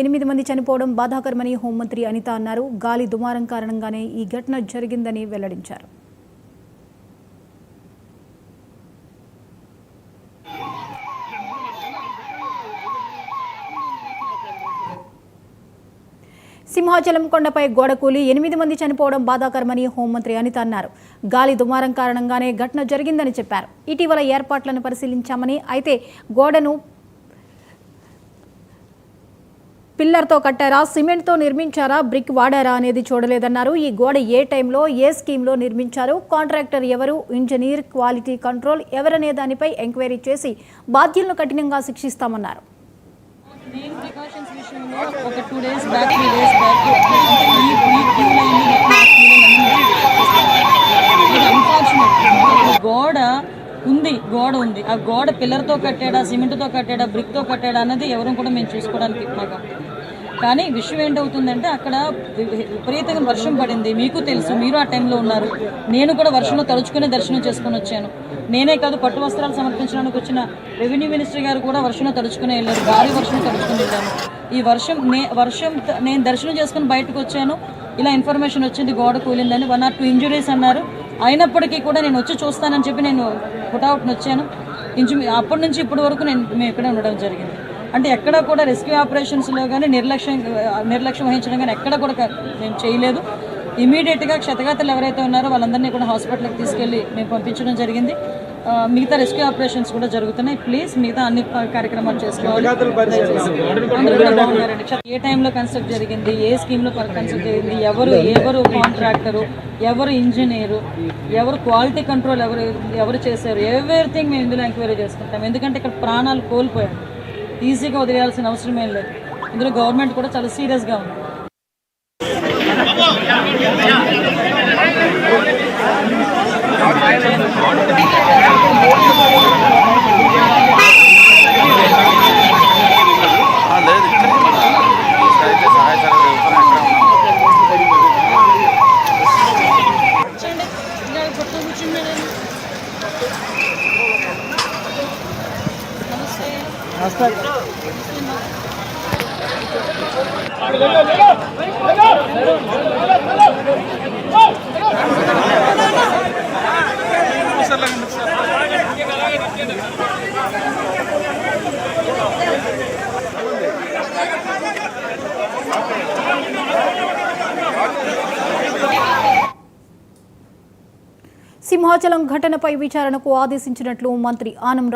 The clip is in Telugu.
ఎనిమిది మంది చనిపోవడం బాధాకరమని హోంమంత్రి అనిత అన్నారు. గాలి దుమారం కారణంగానే ఈ ఘటన జరిగిందని వెల్లడించారు. సింహాచలం కొండపై గోడ కూలి ఎనిమిది మంది చనిపోవడం బాధాకరమని హోంమంత్రి అనిత అన్నారు. గాలి దుమారం కారణంగానే ఘటన జరిగిందని చెప్పారు. ఇటీవల ఏర్పాట్లను పరిశీలించామని అయితే గోడను పిల్లర్తో కట్టారా సిమెంట్తో నిర్మించారా బ్రిక్ వాడారా అనేది చూడలేదన్నారు. ఈ గోడ ఏ టైంలో ఏ స్కీమ్లో నిర్మించారు కాంట్రాక్టర్ ఎవరు ఇంజనీర్ క్వాలిటీ కంట్రోల్ ఎవరనే దానిపై ఎంక్వైరీ చేసి బాధ్యులను కఠినంగా శిక్షిస్తామన్నారు. గోడ ఉంది. ఆ గోడ పిల్లర్తో కట్టాడా సిమెంట్తో కట్టాడా బ్రిక్తో కట్టాడా అన్నది ఎవరు కూడా మేము చూసుకోవడానికి మాకు కానీ విషయం ఏంటవుతుందంటే అక్కడ విపరీతంగా వర్షం పడింది. మీకు తెలుసు మీరు ఆ టైంలో ఉన్నారు. నేను కూడా వర్షంలో తడుచుకునే దర్శనం చేసుకుని వచ్చాను. నేనే కాదు పట్టు వస్త్రాలు సమర్పించడానికి వచ్చిన రెవెన్యూ మినిస్టర్ గారు కూడా వర్షంలో తడుచుకుని వెళ్ళారు. భారీ వర్షం తడుచుకుని వెళ్ళాను. ఈ వర్షం నే వర్షం నేను దర్శనం చేసుకుని బయటకు వచ్చాను. ఇలా ఇన్ఫర్మేషన్ వచ్చింది గోడ కూలిందని. వన్ ఆర్ టూ ఇంజురీస్ అన్నారు. అయినప్పటికీ కూడా నేను వచ్చి చూస్తానని చెప్పి నేను పుటావుట్ని వచ్చాను ఇంచు అప్పటి నుంచి ఇప్పటి వరకు నేను మేము ఇక్కడే ఉండడం జరిగింది. అంటే ఎక్కడ కూడా రెస్క్యూ ఆపరేషన్స్లో కానీ నిర్లక్ష్యం నిర్లక్ష్యం వహించడం కానీ ఎక్కడ కూడా మేము చేయలేదు. ఇమీడియట్గా క్షతగాతలు ఎవరైతే ఉన్నారో వాళ్ళందరినీ కూడా హాస్పిటల్కి తీసుకెళ్ళి మేము పంపించడం జరిగింది. మిగతా రెస్క్యూ ఆపరేషన్స్ కూడా జరుగుతున్నాయి. ప్లీజ్ మిగతా అన్ని కార్యక్రమాలు చేసుకోవాలి. ఏ టైంలో కన్స్ట్రక్ట్ జరిగింది? ఏ స్కీమ్లో కన్స్ట్రక్ట్ జరిగింది? ఎవరు ఎవరు కాంట్రాక్టరు? ఎవరు ఇంజనీరు? ఎవరు క్వాలిటీ కంట్రోల్ ఎవరు ఎవరు చేశారు? ఎవ్రీథింగ్ మేము ఇందులో ఎంక్వైరీ చేసుకుంటాం. ఎందుకంటే ఇక్కడ ప్రాణాలు కోల్పోయాం. ఈజీగా వదిలేయాల్సిన అవసరం ఏం లేదు. ఇందులో గవర్నమెంట్ కూడా చాలా సీరియస్గా ఉంది. నమస్తే. సింహాచలం ఘటనపై విచారణకు ఆదేశించినట్లు మంత్రి ఆనం